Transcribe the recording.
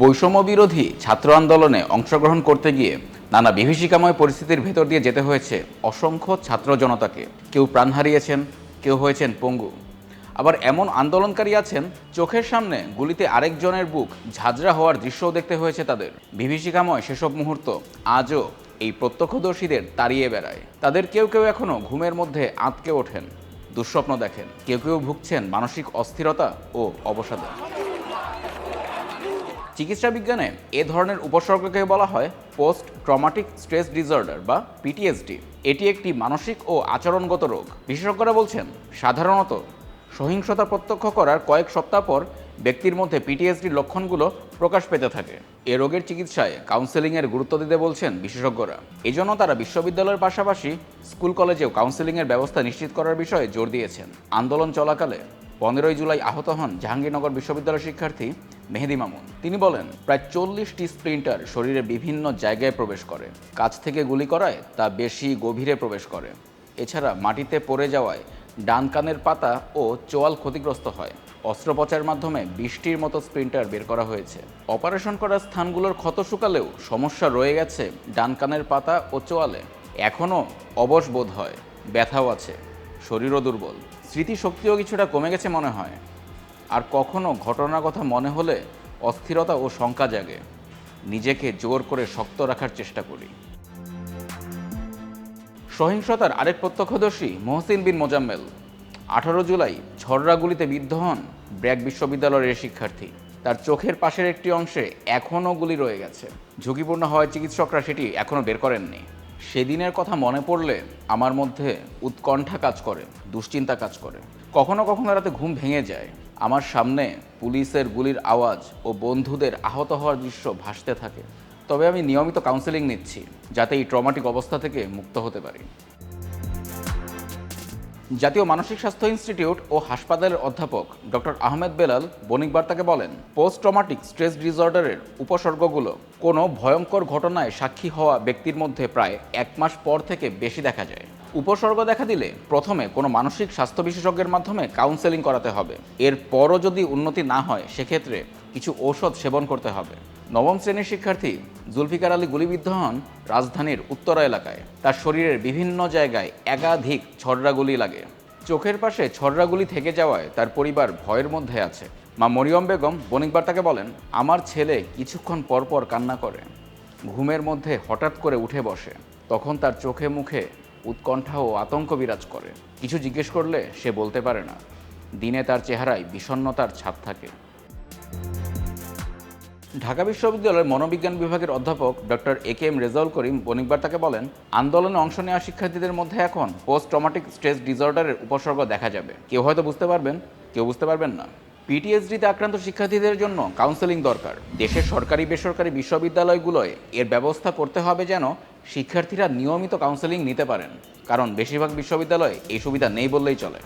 বৈষম্য বিরোধী ছাত্র আন্দোলনে অংশগ্রহণ করতে গিয়ে নানা বিভীষিকাময় পরিস্থিতির ভেতর দিয়ে যেতে হয়েছে অসংখ্য ছাত্র জনতাকে। কেউ প্রাণ হারিয়েছেন, কেউ হয়েছেন পঙ্গু। আবার এমন আন্দোলনকারী আছেন, চোখের সামনে গুলিতে আরেকজনের বুক ঝাঁঝরা হওয়ার দৃশ্যও দেখতে হয়েছে তাদের। বিভীষিকাময় সেসব মুহূর্ত আজও এই প্রত্যক্ষদর্শীদের তাড়িয়ে বেড়ায়। তাদের কেউ কেউ এখনও ঘুমের মধ্যে আঁতকে ওঠেন, দুঃস্বপ্ন দেখেন। কেউ কেউ ভুগছেন মানসিক অস্থিরতা ও অবসাদে। চিকিৎসা বিজ্ঞানে এ ধরনের উপসর্গকে বলা হয় পোস্ট ট্রমাটিক স্ট্রেস ডিসঅর্ডার বা পিটিএসডি এটি একটি মানসিক ও আচরণগত রোগ। বিশেষজ্ঞরা বলছেন, সাধারণত সহিংসতা প্রত্যক্ষ করার কয়েক সপ্তাহ পর ব্যক্তির মধ্যে পিটিএসডির লক্ষণগুলো প্রকাশ পেতে থাকে। এ রোগের চিকিৎসায় কাউন্সেলিংয়ের গুরুত্ব দিতে বলছেন বিশেষজ্ঞরা। এজন্য তারা বিশ্ববিদ্যালয়ের পাশাপাশি স্কুল কলেজেও কাউন্সেলিংয়ের ব্যবস্থা নিশ্চিত করার বিষয়ে জোর দিয়েছেন। আন্দোলন চলাকালে পনেরোই জুলাই আহত হন জাহাঙ্গীরনগর বিশ্ববিদ্যালয়ের শিক্ষার্থী মেহেদি মামুন। তিনি বলেন, প্রায় চল্লিশটি স্প্রিন্টার শরীরে বিভিন্ন জায়গায় প্রবেশ করে। কাছ থেকে গুলি করায় তা বেশি গভীরে প্রবেশ করে। এছাড়া মাটিতে পড়ে যাওয়ায় ডান কানের পাতা ও চোয়াল ক্ষতিগ্রস্ত হয়। অস্ত্রোপচারের মাধ্যমে বৃষ্টির মতো স্প্রিন্টার বের করা হয়েছে। অপারেশন করা স্থানগুলোর ক্ষত শুকালেও সমস্যা রয়ে গেছে ডান কানের পাতা ও চোয়ালে। এখনও অবশ বোধ হয়, ব্যথাও আছে, শরীরও দুর্বল। স্মৃতিশক্তিও কিছুটা কমে গেছে মনে হয়। আর কখনো ঘটনার কথা মনে হলে অস্থিরতা ও শঙ্কা জাগে। নিজেকে জোর করে শক্ত রাখার চেষ্টা করি। সহিংসতার আরেক প্রত্যক্ষদর্শী মহসিন বিন মোজাম্মেল আঠারো জুলাই ছড়রাগুলিতে বিদ্ধ হন ব্র্যাক বিশ্ববিদ্যালয়ের শিক্ষার্থী। তার চোখের পাশের একটি অংশে এখনও গুলি রয়ে গেছে। ঝুঁকিপূর্ণ হওয়ায় চিকিৎসকরা সেটি এখনও বের করেননি। সেদিনের কথা মনে পড়লে আমার মধ্যে উৎকণ্ঠা কাজ করে, দুশ্চিন্তা কাজ করে। কখনো কখনো রাতে ঘুম ভেঙে যায়। আমার সামনে পুলিশের গুলির আওয়াজ ও বন্ধুদের আহত হওয়ার দৃশ্য ভাসতে থাকে। তবে আমি নিয়মিত কাউন্সেলিং নিচ্ছি, যাতে এই ট্রমাটিক অবস্থা থেকে মুক্ত হতে পারি। জাতীয় মানসিক স্বাস্থ্য ইনস্টিটিউট ও হাসপাতালের অধ্যাপক ডক্টর আহমেদ বেলাল বণিক বার্তাকে বলেন পোস্ট ট্রমাটিক স্ট্রেস ডিসঅর্ডারের উপসর্গগুলো কোনো ভয়ঙ্কর ঘটনায় সাক্ষী হওয়া ব্যক্তির মধ্যে প্রায় এক মাস পর থেকে বেশি দেখা যায়। উপসর্গ দেখা দিলে প্রথমে কোনো মানসিক স্বাস্থ্য বিশেষজ্ঞের মাধ্যমে কাউন্সেলিং করাতে হবে। এরপরও যদি উন্নতি না হয়, সেক্ষেত্রে কিছু ঔষধ সেবন করতে হবে। নবম শ্রেণির শিক্ষার্থী জুলফিকার আলী গুলিবিদ্ধ হন রাজধানীর উত্তরা এলাকায়। তার শরীরের বিভিন্ন জায়গায় একাধিক ছড়রা গুলি লাগে। চোখের পাশে ছড়রা গুলি থেকে যাওয়ায় তার পরিবার ভয়ের মধ্যে আছে। মা মরিয়ম বেগম বণিক বার্তাকে বলেন, আমার ছেলে কিছুক্ষণ পরপর কান্না করে। ঘুমের মধ্যে হঠাৎ করে উঠে বসে। তখন তার চোখে মুখে উৎকণ্ঠা ও আতঙ্ক বিরাজ করে। কিছু জিজ্ঞেস করলে সে বলতে পারে না। দিনে তার চেহারায় বিষণ্ণতার ছাপ থাকে। ঢাকা বিশ্ববিদ্যালয়ের মনোবিজ্ঞান বিভাগের অধ্যাপক doctor A K M Rezaul Karim বণিকবার তাকে বলেন, আন্দোলনে অংশ নেওয়া শিক্ষার্থীদের মধ্যে এখন পোস্ট ট্রমাটিক স্ট্রেস ডিসঅর্ডারের উপসর্গ দেখা যাবে। কেউ হয়তো বুঝতে পারবেন, কেউ বুঝতে পারবেন না। পিটিএসডিতে আক্রান্ত শিক্ষার্থীদের জন্য কাউন্সেলিং দরকার। দেশের সরকারি বেসরকারি বিশ্ববিদ্যালয়গুলোয় এর ব্যবস্থা করতে হবে যেন শিক্ষার্থীরা নিয়মিত কাউন্সেলিং নিতে পারেন কারণ বেশিরভাগ বিশ্ববিদ্যালয়ে এই সুবিধা নেই বললেই চলে।